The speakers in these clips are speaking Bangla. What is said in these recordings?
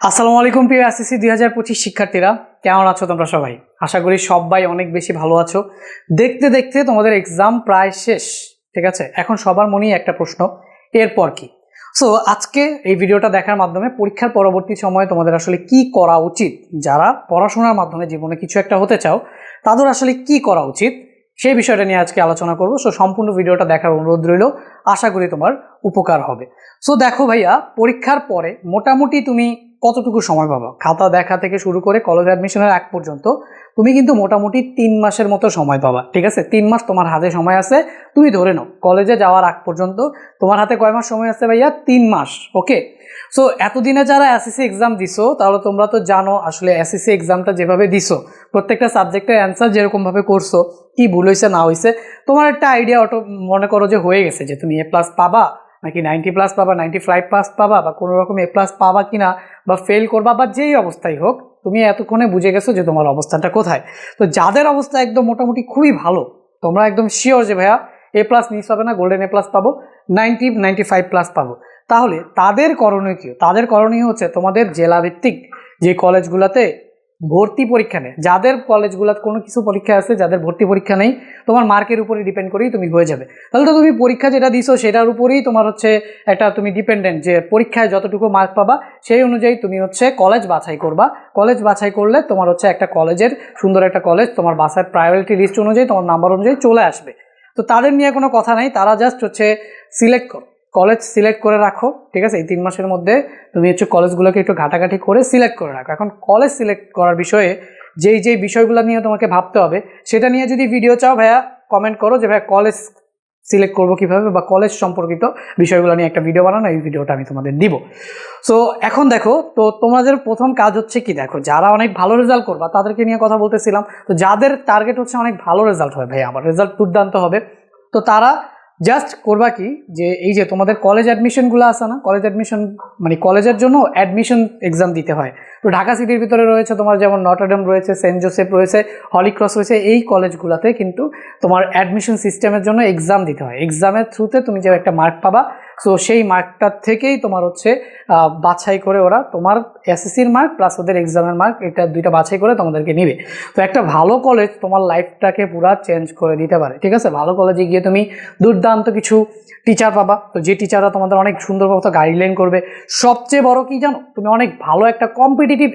আসসালামু আলাইকুম প্রিয় এসএসসি দুই হাজার পঁচিশ শিক্ষার্থীরা, কেমন আছো তোমরা সবাই? আশা করি সবাই অনেক বেশি ভালো আছো। দেখতে দেখতে তোমাদের এক্সাম প্রায় শেষ, ঠিক আছে? এখন সবার মনেই একটা প্রশ্ন, এরপর কি? সো আজকে এই ভিডিওটা দেখার মাধ্যমে পরীক্ষার পরবর্তী সময়ে তোমাদের আসলে কি করা উচিত? যারা পড়াশোনার মাধ্যমে জীবনে কিছু একটা হতে চাও, তাদের আসলে কি করা উচিত? সেই বিষয়টা নিয়ে আজকে আলোচনা করব। সো সম্পূর্ণ ভিডিওটা দেখার অনুরোধ রইল, আশা করি তোমার উপকার হবে। সো দেখো ভাইয়া, পরীক্ষার পরে মোটামুটি তুমি কতটুকু সময় পাবা? খাতা দেখা থেকে শুরু করে কলেজ অ্যাডমিশনের আগ পর্যন্ত তুমি কিন্তু মোটামুটি তিন মাসের মতো সময় পাবা, ঠিক আছে? তিন মাস তোমার হাতে সময় আছে, তুমি ধরে নাও কলেজে যাওয়ার আগ পর্যন্ত তোমার হাতে কয় মাস সময় আছে ভাইয়া? তিন মাস, ওকে? সো এতদিনে যারা এসএসসি এক্সাম দিছো, তাহলে তোমরা তো জানো আসলে এসএসসি এক্সামটা যেভাবে দিছো, প্রত্যেকটা সাবজেক্টের অ্যান্সার যেরকমভাবে করছ, কি ভুল হয়েছে না হয়েছে তোমার একটা আইডিয়া অটো মনে করো যে হয়ে গেছে যে তুমি এ প্লাস পাবা নাকি নাইনটি প্লাস পাবা, নাইনটি ফাইভ প্লাস পাবা, বা কোনো রকম এ প্লাস পাবা কি না বা ফেল করবা, বা যেই অবস্থাই হোক, তুমি এতক্ষণে বুঝে গেছো যে তোমার অবস্থানটা কোথায়। তো যাদের অবস্থা একদম মোটামুটি খুবই ভালো, তোমরা একদম শিওর যে ভাইয়া এ প্লাস মিস হবে না গোল্ডেন এ প্লাস পাবো, নাইনটি নাইনটি ফাইভ প্লাস পাবো। তাহলে তাদের করণীয় কী? তাদের করণীয় হচ্ছে তোমাদের জেলাভিত্তিক যে কলেজগুলোতে ভর্তি পরীক্ষা নেই যাদের কলেজগুলোতে কোনো কিছু পরীক্ষা আছে, যাদের ভর্তি পরীক্ষা নেই, তোমার মার্কের উপরে ডিপেন্ড করেই তুমি হয়ে যাবে। তাহলে তো তুমি পরীক্ষা যেটা দিছো, সেটার উপরেই তোমার হচ্ছে একটা তুমি ডিপেন্ডেন্ট যে পরীক্ষায় যতটুকু মার্ক পাবা, সেই অনুযায়ী তুমি হচ্ছে কলেজ বাছাই করবা। কলেজ বাছাই করলে তোমার হচ্ছে একটা কলেজের, সুন্দর একটা কলেজ তোমার বাসার প্রায়োরিটি লিস্ট অনুযায়ী, তোমার নাম্বার অনুযায়ী চলে আসবে। তো তাদের নিয়ে কোনো কথা নাই, তারা জাস্ট হচ্ছে সিলেক্ট করো। কলেজ সিলেক্ট করে রাখো, ঠিক আছে? এই তিন মাসের মধ্যে তুমি হচ্ছে কলেজগুলোকে একটু ঘাটাঘাটি করে সিলেক্ট করে রাখো। এখন কলেজ সিলেক্ট করার বিষয়ে যেই যেই বিষয়গুলো নিয়ে তোমাকে ভাবতে হবে, সেটা নিয়ে যদি ভিডিও চাও ভাইয়া কমেন্ট করো যে ভাইয়া কলেজ সিলেক্ট করব কীভাবে বা কলেজ সম্পর্কিত বিষয়গুলো নিয়ে একটা ভিডিও বানানো, এই ভিডিওটা আমি তোমাদের দিব। সো এখন দেখো, তো তোমাদের প্রথম কাজ হচ্ছে কি দেখো, যারা অনেক ভালো রেজাল্ট করবা, তাদেরকে নিয়ে কথা বলতেছিলাম। তো যাদের টার্গেট হচ্ছে অনেক ভালো রেজাল্ট হবে ভাই আমার রেজাল্ট দুর্দান্ত হবে। তো তারা জাস্ট করবা কি যে এই যে তোমাদের কলেজ অ্যাডমিশনগুলো আছে না কলেজ অ্যাডমিশন মানে কলেজের জন্য অ্যাডমিশন এক্সাম দিতে হয়। তো ঢাকা সিটির ভিতরে রয়েছে তোমার যেমন নটরডেম রয়েছে সেন্ট জোসেফ রয়েছে হলিক্রস রয়েছে, এই কলেজগুলোতে কিন্তু তোমার অ্যাডমিশন সিস্টেমের জন্য এক্সাম দিতে হয়। এক্সামের থ্রুতে তুমি যে একটা মার্ক পাবা সো সেই মার্কটার থেকেই তোমার হচ্ছে বাছাই করে ওরা তোমার এসএসসির মার্ক প্লাস ওদের এক্সামের মার্ক এটা দুইটা বাছাই করে তোমাদেরকে নিবে। তো একটা ভালো কলেজ তোমার লাইফটাকে পুরা চেঞ্জ করে দিতে পারে, ঠিক আছে? ভালো কলেজে গিয়ে তুমি দুর্দান্ত কিছু টিচার পাবা। তো যে টিচাররা তোমাদের অনেক সুন্দর মতো গাইডলাইন করবে। সবচেয়ে বড় কি জানো? তুমি অনেক ভালো একটা কম্পিটিটিভ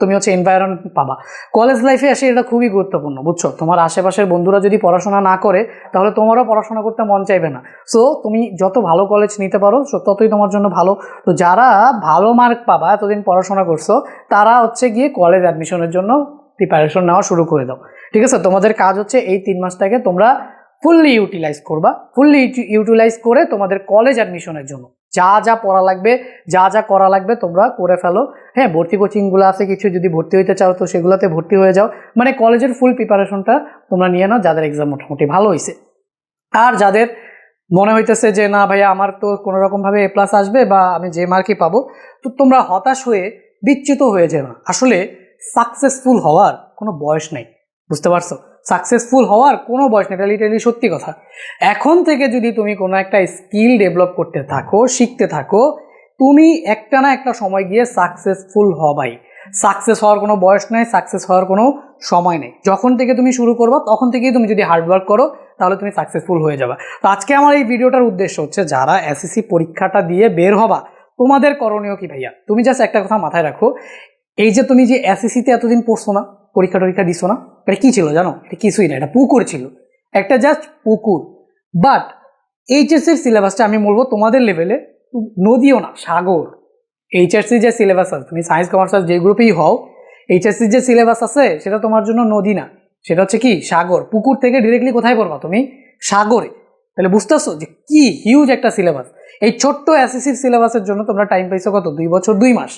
তুমি হচ্ছে এনভায়রনমেন্ট পাবা। কলেজ লাইফে এসে এটা খুবই গুরুত্বপূর্ণ, বুঝছ? তোমার আশেপাশের বন্ধুরা যদি পড়াশোনা না করে, তাহলে তোমারও পড়াশোনা করতে মন চাইবে না। সো তুমি যত ভালো কলেজ নিতে পারো। so ততই তোমার জন্য ভালো। তো যারা ভালো মার্ক পাবা, এতদিন পড়াশোনা করছ, তারা হচ্ছে গিয়ে কলেজ অ্যাডমিশনের জন্য প্রিপারেশন নেওয়া শুরু করে দাও। ঠিক আছে? তোমাদের কাজ হচ্ছে এই তিন মাসটাকে তোমরা ফুললি ইউটিলাইজ করবা। ফুললি ইউটিলাইজ করে তোমাদের কলেজ অ্যাডমিশনের জন্য। যা যা পড়া লাগবে, যা যা করা লাগবে তোমরা করে ফেলো। হ্যাঁ ভর্তি কোচিংগুলো আছে, কিছু যদি ভর্তি হইতে চাও, তো সেগুলোতে ভর্তি হয়ে যাও। মানে কলেজের ফুল প্রিপারেশনটা তোমরা নিয়ে নাও, যাদের এক্সাম মোটামুটি ভালো হয়েছে আর যাদের মনে হইতেছে যে, না ভাইয়া, আমার তো কোনো রকমভাবে এ প্লাস আসবে বা আমি যে মার্কই পাবো। তো তোমরা হতাশ হয়ে বিচ্যুত হয়ে যেও না। আসলে সাকসেসফুল হওয়ার কোনো বয়স নেই, বুঝতে পারছ? সাকসেসফুল হওয়ার কোনো বয়স নেই, এটা লিটারালি সত্যি কথা। এখন থেকে যদি তুমি কোনো একটা স্কিল ডেভেলপ করতে থাকো, শিখতে থাকো, তুমি একটা না একটা সময় গিয়ে সাকসেসফুল হবাই। সাকসেস হওয়ার কোনো বয়স নেই সাকসেস হওয়ার কোনো সময় নেই। যখন থেকে তুমি শুরু করবা, তখন থেকেই তুমি যদি হার্ডওয়ার্ক করো তাহলে তুমি সাকসেসফুল হয়ে যাবে। তো আজকে আমার এই ভিডিওটার উদ্দেশ্য হচ্ছে, যারা এসএসসি পরীক্ষাটা দিয়ে বের হবা, তোমাদের করণীয় কি ভাইয়া? তুমি জাস্ট একটা কথা মাথায় রাখো, এই যে তুমি যে এসএসসিতে এতদিন পড়ছো না, পরীক্ষা টরীক্ষা দিছো না, এটা কী ছিল জানো? এটা কিছুই না, এটা পুকুর ছিল। একটা জাস্ট পুকুর। বাট এইচএসসির সিলেবাসটা আমি বলব, তোমাদের লেভেলে নদীও না, সাগর। এইচএসসি যে সিলেবাস আছে, তুমি সায়েন্স কমার্স যে গ্রুপেই হও এইচএসসির যে সিলেবাস আছে, সেটা তোমার জন্য নদী না। সেটা হচ্ছে কি? সাগর। পুকুর থেকে ডিরেক্টলি কোথায় পড়বা তুমি? সাগরে। তাহলে বুঝতেছো যে কি হিউজ একটা সিলেবাস এই ছোট্ট এসএসসির সিলেবাসের জন্য তোমরা টাইম পাইছো কত? দুই বছর, দুই মাস।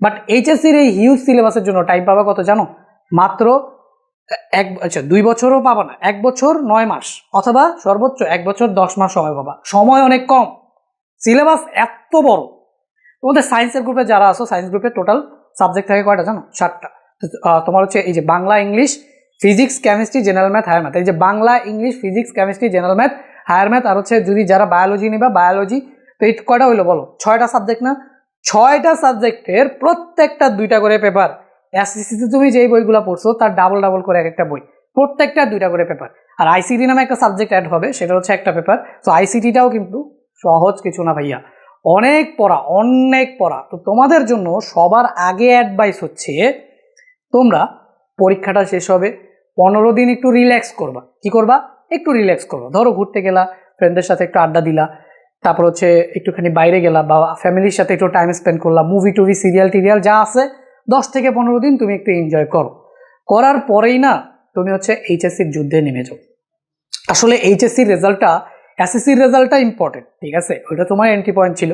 বাট এইচএসসির এই হিউজ সিলেবাসের জন্য টাইম পাবা কত জানো? মাত্র এক আচ্ছা দুই বছরও পাবা না। এক বছর, নয় মাস। অথবা সর্বোচ্চ এক বছর, দশ মাস সময় পাবা। সময় অনেক কম। সিলেবাস এত বড়। তোমাদের সায়েন্সের গ্রুপে যারা আসো সায়েন্স গ্রুপে টোটাল সাবজেক্ট থাকে কয়টা জানো? সাতটা। তোমার হচ্ছে এই যে Bangla, English physics chemistry general math higher math এই যে Bangla English physics chemistry general math higher math আর হচ্ছে যদি যারা বায়োলজি নিবা বায়োলজি তো এই কয়টা হইল বলো? ছয়টা সাবজেক্ট না? ছয়টা সাবজেক্টের প্রত্যেকটা দুইটা করে পেপার এসএসসিতে তুমি যেই বইগুলো পড়ছো, তার ডাবল ডাবল করে এক একটা বই। প্রত্যেকটা দুইটা করে পেপার আর আইসিটি নামে একটা সাবজেক্ট অ্যাড হবে, সেটা হচ্ছে একটা পেপার তো আইসিটিটাও কিন্তু সহজ কিছু না ভাইয়া। অনেক পড়া অনেক পড়া। তো তোমাদের জন্য সবার আগে অ্যাডভাইস হচ্ছে, তোমরা পরীক্ষাটা শেষ হবে। পনেরো দিন একটু রিল্যাক্স করবা। কি করবা? একটু রিল্যাক্স করবা। ধরো ঘুরতে গেলা ফ্রেন্ডদের সাথে একটু আড্ডা দিলা, তারপর হচ্ছে একটুখানি বাইরে গেলা বা ফ্যামিলির সাথে একটু টাইম স্পেন্ড করলাম মুভি টুভি সিরিয়াল টিরিয়াল যা আছে, দশ থেকে পনেরো দিন তুমি একটু এনজয় করো। করার পরেই না, তুমি হচ্ছে এইচএসসির যুদ্ধে নেমে যাও। আসলে এইচএসসির রেজাল্টটা এসএসসির রেজাল্টটা ইম্পর্টেন্ট ঠিক আছে? ওইটা তোমার এন্ট্রি পয়েন্ট ছিল।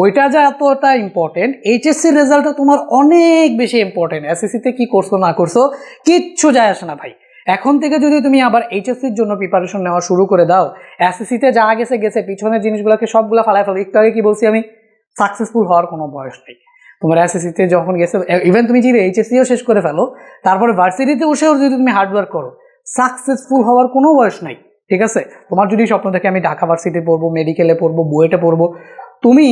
ওইটা যা এতটা ইম্পর্টেন্ট এইচএসসির রেজাল্টটা তোমার অনেক বেশি ইম্পর্টেন্ট এসএসসিতে কি করছ, না করছ, কিচ্ছু যায় আসে না ভাই। এখন থেকে যদি তুমি আবার এইচএসসির জন্য প্রিপারেশন নেওয়া শুরু করে দাও এসএসসিতে যা গেছে গেছে, পিছনের জিনিসগুলোকে সবগুলো ফালাই ফেলো। একটু আগে কি বলছি আমি? সাকসেসফুল হওয়ার কোনো বয়স নেই। তোমার এসএসসিতে যখন গেছে ইভেন তুমি যদি এইচএসসিও শেষ করে ফেলো, তারপরে ভার্সিটিতে বসেও যদি তুমি হার্ডওয়ার্ক করো সাকসেসফুল হওয়ার কোনো বয়স নাই। ঠিক আছে? তোমার যদি স্বপ্ন থাকে আমি ঢাকা ভার্সিটি পড়ব মেডিকেলে পড়ব, বুয়েটে পড়ব। তুমি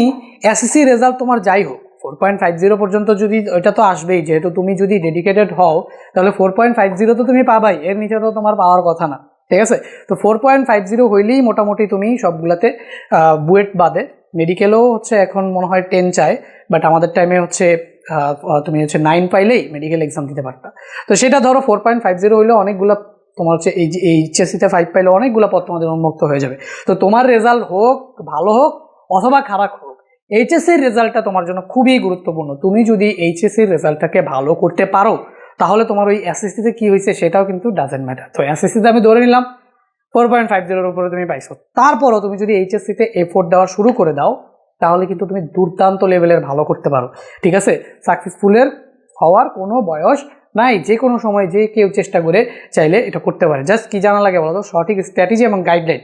এসএসসি রেজাল্ট তোমার যাই হোক ফোর পয়েন্ট ফাইভ জিরো পর্যন্ত যদি, ওইটা তো আসবেই। যেহেতু তুমি যদি ডেডিকেটেড হও, তাহলে ফোর পয়েন্ট ফাইভ জিরো তো তুমি পাবাই। এর নিচে তো তোমার পাওয়ার কথা না। ঠিক আছে? তো ফোর পয়েন্ট ফাইভ জিরো হইলেই মোটামুটি তুমি সবগুলাতে বুয়েট বাদে। মেডিকেলও হচ্ছে এখন মনে হয় টেন চায় বাট আমাদের টাইমে হচ্ছে তুমি হচ্ছে নাইন পাইলেই মেডিকেল এক্সাম দিতে পারতা। তো সেটা ধরো ফোর পয়েন্ট ফাইভ জিরো হইলে, অনেকগুলো তোমার হচ্ছে এই যে, এই এইচএসসিতে ফাইভ পাইলে অনেকগুলো পথ তোমাদের উন্মুক্ত হয়ে যাবে। তো তোমার রেজাল্ট হোক, ভালো হোক, অথবা খারাপ হোক এইচএসসির রেজাল্টটা তোমার জন্য খুবই গুরুত্বপূর্ণ। তুমি যদি এইচএসসির রেজাল্টটাকে ভালো করতে পারো, তাহলে তোমার ওই এসএসসিতে কী হয়েছে সেটাও কিন্তু ডাজেন্ট ম্যাটার তো এসএসসিতে আমি ধরে নিলাম ফোর পয়েন্ট ফাইভ জিরোর উপরে তুমি পাইছো। তারপরও তুমি যদি এইচএসসিতে এফোর্ট দেওয়া শুরু করে দাও, তাহলে কিন্তু তুমি দুর্দান্ত লেভেলের ভালো করতে পারো। ঠিক আছে? সাকসেসফুলের হওয়ার কোনো বয়স নাই, যে কোনো সময় যে কেউ চেষ্টা করে চাইলে এটা করতে পারে। জাস্ট কি জানা লাগে বলো তো সঠিক স্ট্র্যাটেজি এবং গাইডলাইন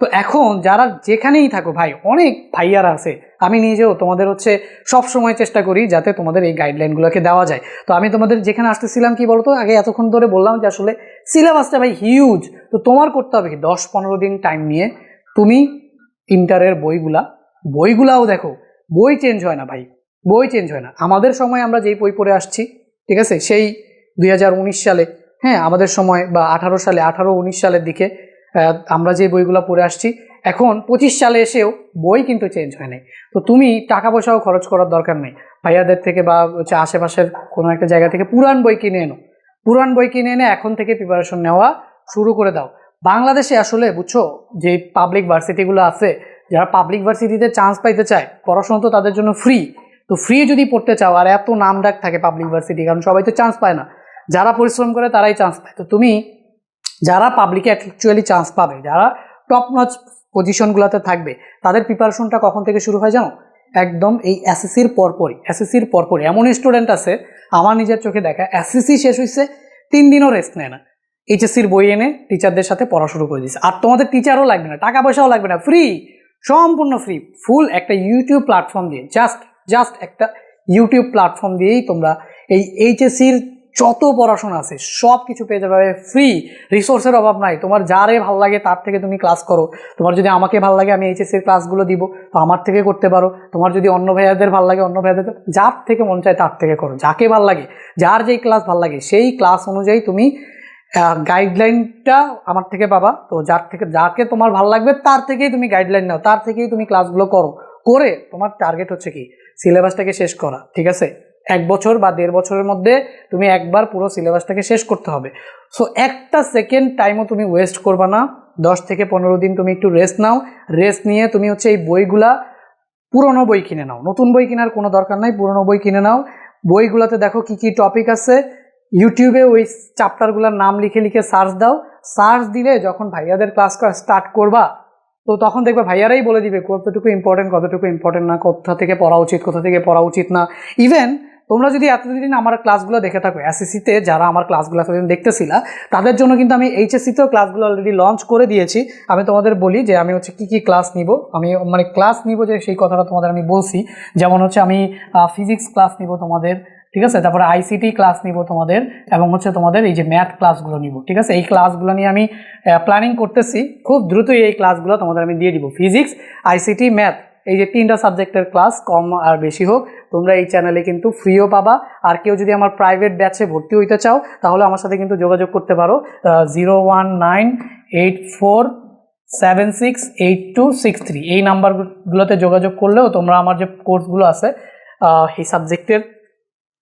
তো এখন যারা যেখানেই থাকো ভাই, অনেক ভাইয়ারা আছে, আমি নিজেও তোমাদের হচ্ছে সব সময় চেষ্টা করি যাতে তোমাদের এই গাইডলাইনগুলোকে দেওয়া যায়। তো আমি তোমাদের যেখানে আসতেছিলাম কি বলতো? আগে এতক্ষণ ধরে বললাম যে আসলে সিলেবাসটা ভাই হিউজ তো তোমার করতে হবে কি? দশ পনেরো দিন টাইম নিয়ে তুমি ইন্টারের বইগুলা, বইগুলাও দেখো, বই চেঞ্জ হয় না ভাই। বই চেঞ্জ হয় না। আমাদের সময় আমরা যেই বই পড়ে আসছি, ঠিক আছে? সেই দুই হাজার উনিশ সালে হ্যাঁ আমাদের সময় বা আঠারো সালে আঠারো উনিশ সালের দিকে আমরা যে বইগুলো পড়ে আসছি, এখন পঁচিশ সালে এসেও বই কিন্তু চেঞ্জ হয় নাই। তো তুমি টাকা পয়সাও খরচ করার দরকার নেই। ভাইয়াদের থেকে বা হচ্ছে আশেপাশের কোনো একটা জায়গা থেকে পুরান বই কিনে এনো। পুরান বই কিনে এনে এখন থেকে প্রিপারেশন নেওয়া শুরু করে দাও। বাংলাদেশে আসলে বুঝছ, যে পাবলিক ভার্সিটিগুলো আছে, যারা পাবলিক ভার্সিটিতে চান্স পাইতে চায়, পড়াশোনা তো তাদের জন্য ফ্রি তো ফ্রি যদি পড়তে চাও, আর এত নাম ডাক থাকে পাবলিক ভার্সিটি কারণ সবাই তো চান্স পায় না। যারা পরিশ্রম করে তারাই চান্স পায়। তো তুমি যারা পাবলিকে অ্যাকচুয়ালি চান্স পাবে, যারা টপ নচ পজিশনগুলোতে থাকবে, তাদের প্রিপারেশনটা কখন থেকে শুরু হয় জানো? একদম এই এসএসসির পরপরই এসএসসির পরপরই। এমন স্টুডেন্ট আছে, আমার নিজের চোখে দেখা এসএসসি শেষ হয়েছে তিন দিনও রেস্ট নেয় না। এইচএসসির বই এনে টিচারদের সাথে পড়া শুরু করে দিয়েছে আর তোমাদের টিচারও লাগবে না, টাকা পয়সাও লাগবে না ফ্রি সম্পূর্ণ ফ্রি ফুল একটা ইউটিউব প্ল্যাটফর্ম দিয়ে জাস্ট জাস্ট একটা ইউটিউব প্ল্যাটফর্ম দিয়েই তোমরা এই এইচএসসির যত পড়াশোনা আছে, সব কিছু পেয়ে যাবে। ফ্রি রিসোর্সের অভাব নাই। তোমার যারে ভালো লাগে তার থেকে তুমি ক্লাস করো। তোমার যদি আমাকে ভালো লাগে, আমি এইচএসসির ক্লাসগুলো দিব। তো আমার থেকে করতে পারো। তোমার যদি অন্য ভাইয়াদের ভালো লাগে, অন্য ভাইয়াদের, যার থেকে মন চায় তার থেকে করো। যাকে ভালো লাগে, যার যেই ক্লাস ভালো লাগে, সেই ক্লাস অনুযায়ী তুমি গাইডলাইনটা আমার থেকে পাবা। তো যার থেকে, যাকে তোমার ভালো লাগবে, তার থেকেই তুমি গাইডলাইন নাও। তার থেকেই তুমি ক্লাসগুলো করো। করে তোমার টার্গেট হচ্ছে কি? সিলেবাসটাকে শেষ করা। ঠিক আছে? এক বছর বা দেড় বছরের মধ্যে তুমি একবার পুরো সিলেবাসটাকে শেষ করতে হবে। সো একটা সেকেন্ড টাইমও তুমি ওয়েস্ট করবা না। দশ থেকে পনেরো দিন তুমি একটু রেস্ট নাও। রেস্ট নিয়ে তুমি হচ্ছে এই বইগুলা পুরনো বই কিনে নাও। নতুন বই কেনার কোনো দরকার নাই, পুরনো বই কিনে নাও। বইগুলোতে দেখো কি কি টপিক আছে। ইউটিউবে ওই চ্যাপ্টারগুলোর নাম লিখে লিখে সার্চ দাও। সার্চ দিলে যখন ভাইয়াদের ক্লাস স্টার্ট করবা, তো তখন দেখবে ভাইয়ারাই বলে দিবে কতটুকু ইম্পর্টেন্ট কতটুকু ইম্পর্টেন্ট না, কোথা থেকে পড়া উচিত, কোথা থেকে পড়া উচিত না। ইভেন তোমরা যদি এতদিন আমার ক্লাসগুলো দেখে থাকো এসএসসিতে যারা আমার ক্লাসগুলো এতদিন দেখতেছিলা, তাদের জন্য কিন্তু আমি এইচএসসিতেও ক্লাসগুলো অলরেডি লঞ্চ করে দিয়েছি। আমি তোমাদের বলি যে আমি হচ্ছে কী কী ক্লাস নিব, আমি মানে ক্লাস নিব যে সেই কথাটা তোমাদের আমি বলছি। যেমন হচ্ছে আমি ফিজিক্স ক্লাস নিব তোমাদের, ঠিক আছে? তারপরে আইসিটি ক্লাস নিব তোমাদের, এবং হচ্ছে তোমাদের এই যে ম্যাথ ক্লাসগুলো নিব, ঠিক আছে? এই ক্লাসগুলো নিয়ে আমি প্ল্যানিং করতেছি। খুব দ্রুতই এই ক্লাসগুলো তোমাদের আমি দিয়ে দিব। ফিজিক্স আইসিটি ম্যাথ এই যে তিনটা সাবজেক্টের ক্লাস, কম আর বেশি হোক, তোমরা এই চ্যানেলে কিন্তু ফ্রিও পাবা। আর কেউ যদি আমার প্রাইভেট ব্যাচে ভর্তি হইতে চাও, তাহলে আমার সাথে কিন্তু যোগাযোগ করতে পারো zero one nine eight four seven six eight two six three এই নাম্বারগুলোতে যোগাযোগ করলেও তোমরা আমার যে কোর্সগুলো আছে এই সাবজেক্টের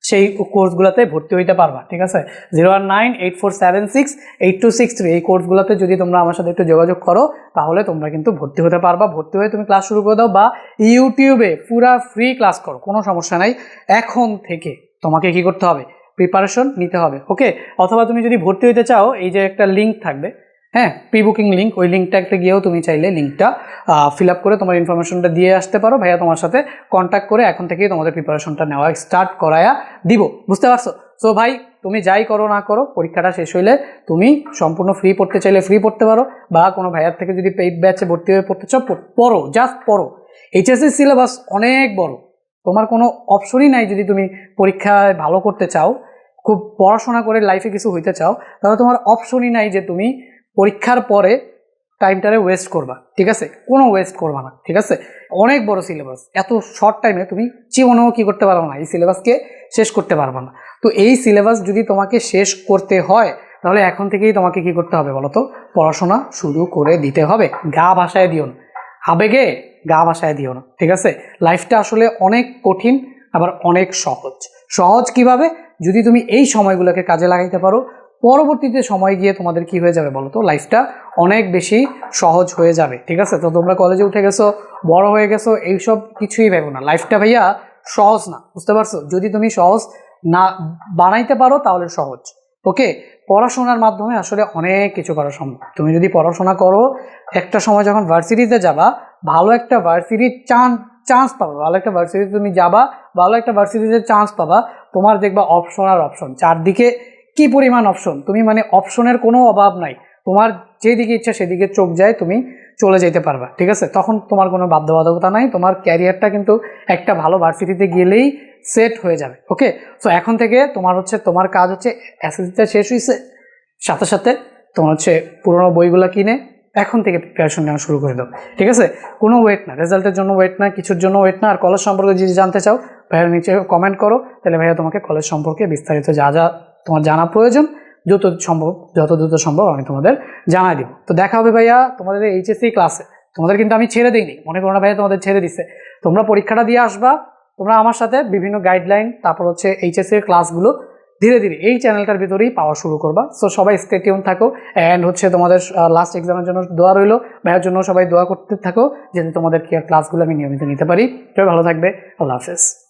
সেই কোর্সগুলোতে ভর্তি হইতে পারবা, ঠিক আছে? Zero one nine eight four seven six eight two six three এই কোর্সগুলোতে যদি তোমরা আমার সাথে একটু যোগাযোগ করো, তাহলে তোমরা কিন্তু ভর্তি হতে পারবা। ভর্তি হয়ে তুমি ক্লাস শুরু করে দাও বা ইউটিউবে পুরা ফ্রি ক্লাস করো, কোনো সমস্যা নাই। এখন থেকে তোমাকে কি করতে হবে? প্রিপারেশন নিতে হবে ওকে অথবা তুমি যদি ভর্তি হতে চাও, এই যে একটা লিঙ্ক থাকবে হ্যাঁ প্রি বুকিং লিঙ্ক ওই লিঙ্কটাতে গিয়েও তুমি চাইলে লিঙ্কটা ফিল আপ করে তোমার ইনফরমেশনটা দিয়ে আসতে পারো। ভাইয়া তোমার সাথে কন্ট্যাক্ট করে এখন থেকেই তোমাদের প্রিপারেশনটা নেওয়া স্টার্ট করায়া দিব। বুঝতে পারছ? সো ভাই, তুমি যাই করো না করো, পরীক্ষাটা শেষ হইলে তুমি সম্পূর্ণ ফ্রি পড়তে চাইলে ফ্রি পড়তে পারো বা কোনো ভাইয়ার থেকে যদি পেইড ব্যাচে ভর্তি হয়ে পড়তে চাও, পড়ো জাস্ট পড়ো। এইচএসসি সিলেবাস অনেক বড়। তোমার কোনো অপশনই নাই যদি তুমি পরীক্ষায় ভালো করতে চাও, খুব পড়াশোনা করে লাইফে কিছু হইতে চাও, তাহলে তোমার অপশনই নাই যে তুমি পরীক্ষার পরে টাইমটারে ওয়েস্ট করবা, ঠিক আছে? কোনো ওয়েস্ট করবা না, ঠিক আছে? অনেক বড় সিলেবাস এত শর্ট টাইমে তুমি জীবনেও কী করতে পারবে না, এই সিলেবাসকে শেষ করতে পারবে না। তো এই সিলেবাস যদি তোমাকে শেষ করতে হয়, তাহলে এখন থেকেই তোমাকে কি করতে হবে বলো তো পড়াশোনা শুরু করে দিতে হবে, গা ভাষায় দিও না। আবেগে গা ভাষায় দিও না, ঠিক আছে? লাইফটা আসলে অনেক কঠিন, আবার অনেক সহজ। সহজ কীভাবে? যদি তুমি এই সময়গুলোকে কাজে লাগাইতে পারো পরবর্তীতে সময় গিয়ে তোমাদের কি হয়ে যাবে বলো তো? লাইফটা অনেক বেশি সহজ হয়ে যাবে, ঠিক আছে? তো তোমরা কলেজে উঠে গেছো, বড় হয়ে গেছো, এইসব কিছুই ভেবো না। লাইফটা ভাইয়া সহজ না, বুঝতে পারছ? যদি তুমি সহজ না বানাইতে পারো, তাহলে সহজ। ওকে পড়াশোনার মাধ্যমে আসলে অনেক কিছু করা সম্ভব। তুমি যদি পড়াশোনা করো, একটা সময় যখন ভার্সিটিতে যাবা, ভালো একটা ভার্সিটির চান্স চান্স পাবা। ভালো একটা ভার্সিটিতে তুমি যাবা, ভালো একটা ভার্সিটিতে চান্স পাবা। তোমার দেখবা অপশন আর অপশন চারদিকে কি পরিমাণ অপশন তুমি মানে অপশনের কোনো অভাব নাই। তোমার যেদিকে ইচ্ছা সেদিকে চোখ যায়, তুমি চলে যেতে পারবা, ঠিক আছে? তখন তোমার কোনো বাধ্যবাধকতা নাই। তোমার ক্যারিয়ারটা কিন্তু একটা ভালো ভার্সিটিতে গেলেই সেট হয়ে যাবে ওকে সো এখন থেকে তোমার হচ্ছে, তোমার কাজ হচ্ছে এসএসসিটা শেষ হয়েছে সাথে সাথে তোমার হচ্ছে পুরোনো বইগুলো কিনে এখন থেকে প্রিপারেশন নেওয়া শুরু করে দাও, ঠিক আছে? কোনো ওয়েট না রেজাল্টের জন্য ওয়েট না, কিছুর জন্য ওয়েট না। আর কলেজ সম্পর্কে যদি জানতে চাও, ভাইয়ার নিচে কমেন্ট করো, তাহলে ভাইয়া তোমাকে কলেজ সম্পর্কে বিস্তারিত যা যা তোমার জানা প্রয়োজন, যত সম্ভব, যত দ্রুত সম্ভব আমি তোমাদের জানাই দিব। তো দেখা হবে ভাইয়া তোমাদের এইচএসসি ক্লাসে তোমাদের কিন্তু আমি ছেড়ে দিইনি, মনে করো না ভাইয়া তোমাদের ছেড়ে দিছে। তোমরা পরীক্ষাটা দিয়ে আসবা, তোমরা আমার সাথে বিভিন্ন গাইডলাইন তারপর হচ্ছে এইচএসসি এর ক্লাসগুলো ধীরে ধীরে এই চ্যানেলটার ভিতরেই পাওয়া শুরু করবা। সো সবাই স্টেটিউন থাকো অ্যান্ড হচ্ছে তোমাদের লাস্ট এক্সামের জন্য দোয়া রইল। ভাইয়ের জন্য সবাই দোয়া করতে থাকো যাতে তোমাদের ক্লাসগুলো আমি নিয়মিত নিতে পারি। সবাই ভালো থাকবে। আল্লাহ হাফেজ।